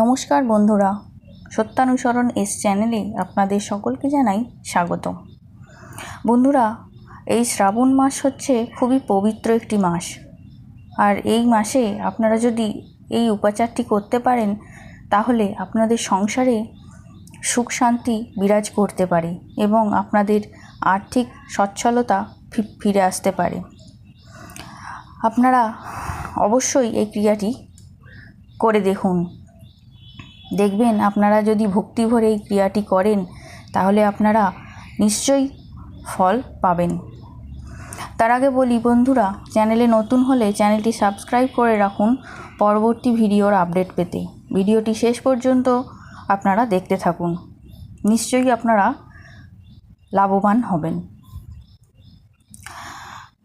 নমস্কার বন্ধুরা, সত্যানুসরণ এস চ্যানেলে আপনাদের সকলকে জানাই স্বাগত বন্ধুরা, এই শ্রাবণ মাস হচ্ছে খুবই পবিত্র একটি মাস। আর এই মাসে আপনারা যদি এই উপাচারটি করতে পারেন, তাহলে আপনাদের সংসারে সুখ শান্তি বিরাজ করতে পারে এবং আপনাদের আর্থিক সচ্ছলতা ফিরে আসতে পারে। আপনারা অবশ্যই এই ক্রিয়াটি করে দেখুন। দেখবেন আপনারা যদি ভক্তি ভরে এই ক্রিয়াটি করেন, তাহলে আপনারা নিশ্চয়ই ফল পাবেন। তার আগে বলি বন্ধুরা, চ্যানেলে নতুন হলে চ্যানেলটি সাবস্ক্রাইব করে রাখুন পরবর্তী ভিডিওর আপডেট পেতে। ভিডিওটি শেষ পর্যন্ত আপনারা দেখতে থাকুন। নিশ্চয়ই আপনারা লাভবান হবেন।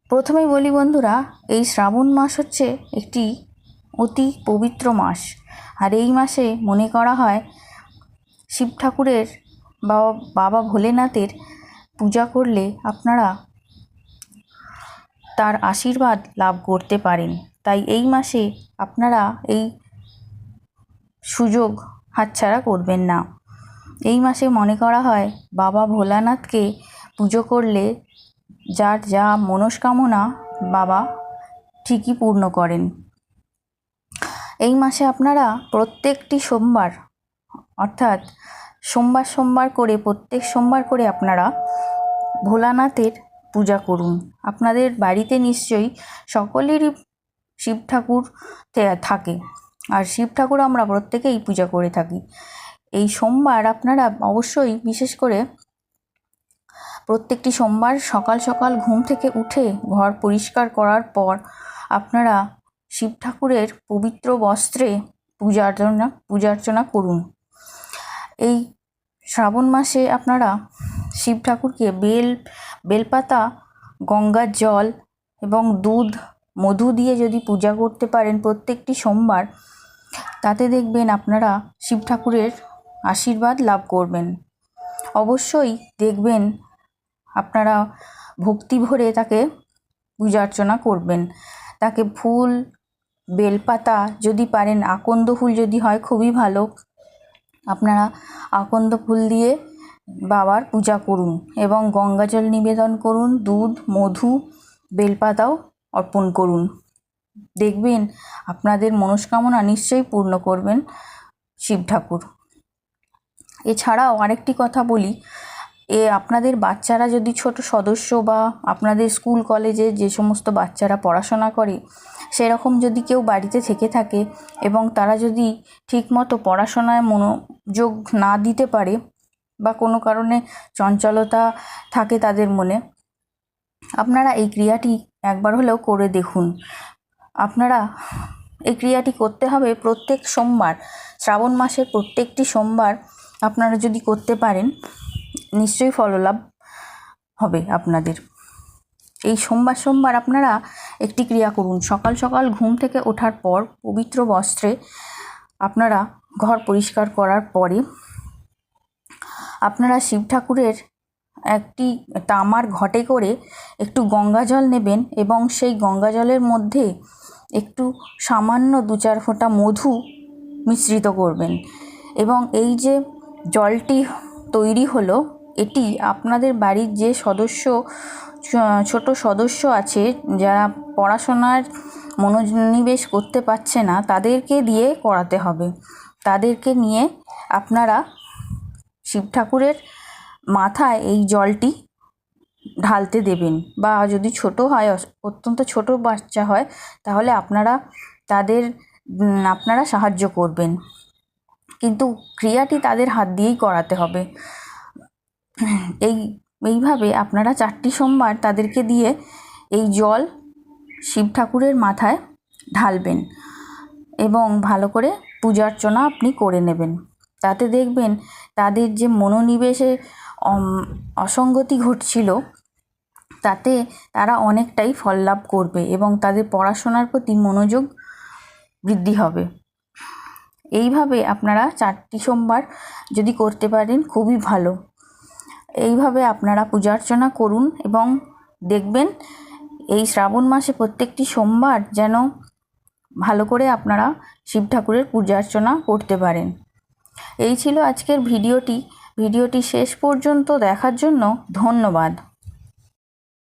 প্রথমেই বলি বন্ধুরা, এই শ্রাবণ মাস হচ্ছে একটি অতি পবিত্র মাস। আর এই মাসে মনে করা হয় শিব ঠাকুরের বা বাবা ভোলেনাথের পূজা করলে আপনারা তার আশীর্বাদ লাভ করতে পারেন। তাই এই মাসে আপনারা এই সুযোগ হাতছাড়া করবেন না। এই মাসে মনে করা হয় বাবা ভোলানাথকে পুজো করলে যার যা মনস্কামনা বাবা ঠিকই পূর্ণ করেন। এই মাসে আপনারা প্রত্যেকটি সোমবার, অর্থাৎ সোমবার সোমবার করে, প্রত্যেক সোমবার করে আপনারা ভোলানাথের পূজা করুন। আপনাদের বাড়িতে নিশ্চয়ই সকলেরই শিব ঠাকুর থাকে। আর শিব ঠাকুর আমরা প্রত্যেকেই পূজা করে থাকি। এই সোমবার আপনারা অবশ্যই, বিশেষ করে প্রত্যেকটি সোমবার সকাল সকাল ঘুম থেকে উঠে ঘর পরিষ্কার করার পর আপনারা শিব ঠাকুরের পবিত্র বস্ত্রে পূজা অর্চনা পূজা অর্চনা করুন। এই শ্রাবণ মাসে আপনারা শিব ঠাকুরকে বেল, বেলপাতা, গঙ্গার জল এবং দুধ, মধু দিয়ে যদি পূজা করতে পারেন প্রত্যেকটি সোমবার, তাতে দেখবেন আপনারা শিব ঠাকুরের আশীর্বাদ লাভ করবেন। অবশ্যই দেখবেন আপনারা ভক্তি ভরে তাকে পূজা অর্চনা করবেন। তাকে ফুল বেলপাতা যদি পারেন, আকন্দ ফুল যদি হয় খুবই ভালো। আপনারা আকন্দ ফুল দিয়ে বাবার পূজা করুন এবং গঙ্গাজল নিবেদন করুন, দুধ, মধু, বেলপাতাও অর্পণ করুন। দেখবেন আপনাদের মনস্কামনা নিশ্চয়ই পূর্ণ করবেন শিব ঠাকুর। এছাড়াও আরেকটি কথা বলি এ আপনাদের বাচ্চারা যদি ছোট সদস্য বা আপনাদের স্কুল, কলেজে যে সমস্ত বাচ্চারা পড়াশোনা করে, সেরকম যদি কেউ বাড়িতে থেকে থাকে এবং তারা যদি ঠিকমতো পড়াশোনায় মনোযোগ না দিতে পারে বা কোনো কারণে চঞ্চলতা থাকে তাদের মনে, আপনারা এই ক্রিয়াটি একবার হলেও করে দেখুন। আপনারা এই ক্রিয়াটি করতে হবে প্রত্যেক সোমবার, শ্রাবণ মাসের প্রত্যেকটি সোমবার আপনারা যদি করতে পারেন নিশ্চয়ই ফললাভ হবে আপনাদের। এই সোমবার সোমবার আপনারা একটি ক্রিয়া করুন। সকাল সকাল ঘুম থেকে ওঠার পর পবিত্র বস্ত্রে আপনারা ঘর পরিষ্কার করার পরে আপনারা শিব ঠাকুরের একটি তামার ঘটে করে একটু গঙ্গা জল নেবেন এবং সেই গঙ্গা জলের মধ্যে একটু সামান্য দু চার ফোঁটা মধু মিশ্রিত করবেন। এবং এই যে জলটি তৈরি হলো এটি আপনাদের বাড়ির যে সদস্য ছোট সদস্য আছে, যারা পড়াশোনার মনোনিবেশ করতে পারছে না, তাদেরকে দিয়ে করাতে হবে। তাদেরকে নিয়ে আপনারা শিব ঠাকুরের মাথায় এই জলটি ঢালতে দেবেন। বা যদি ছোট হয় অত্যন্ত ছোট বাচ্চা হয়, তাহলে আপনারা তাদের আপনারা সাহায্য করবেন। কিন্তু ক্রিয়াটি তাদের হাত দিয়েই করাতে হবে। এই, এইভাবে আপনারা চারটি সোমবার তাদেরকে দিয়ে এই জল শিব ঠাকুরের মাথায় ঢালবেন এবং ভালো করে পূজা অর্চনা আপনি করে নেবেন। তাতে দেখবেন তাদের যে মনোনিবেশে অসঙ্গতি ঘটছিল, তাতে তারা অনেকটাই ফল লাভ করবে এবং তাদের পড়াশোনার প্রতি মনোযোগ বৃদ্ধি হবে। এইভাবে আপনারা চারটি সোমবার যদি করতে পারেন, খুবই ভালো। এইভাবে আপনারা পূজা অর্চনা করুন এবং দেখবেন এই শ্রাবণ মাসে প্রত্যেকটি সোমবার যেন ভালো করে আপনারা শিব ঠাকুরের পূজা অর্চনা করতে পারেন। এই ছিল আজকের ভিডিওটি। ভিডিওটি শেষ পর্যন্ত দেখার জন্য ধন্যবাদ।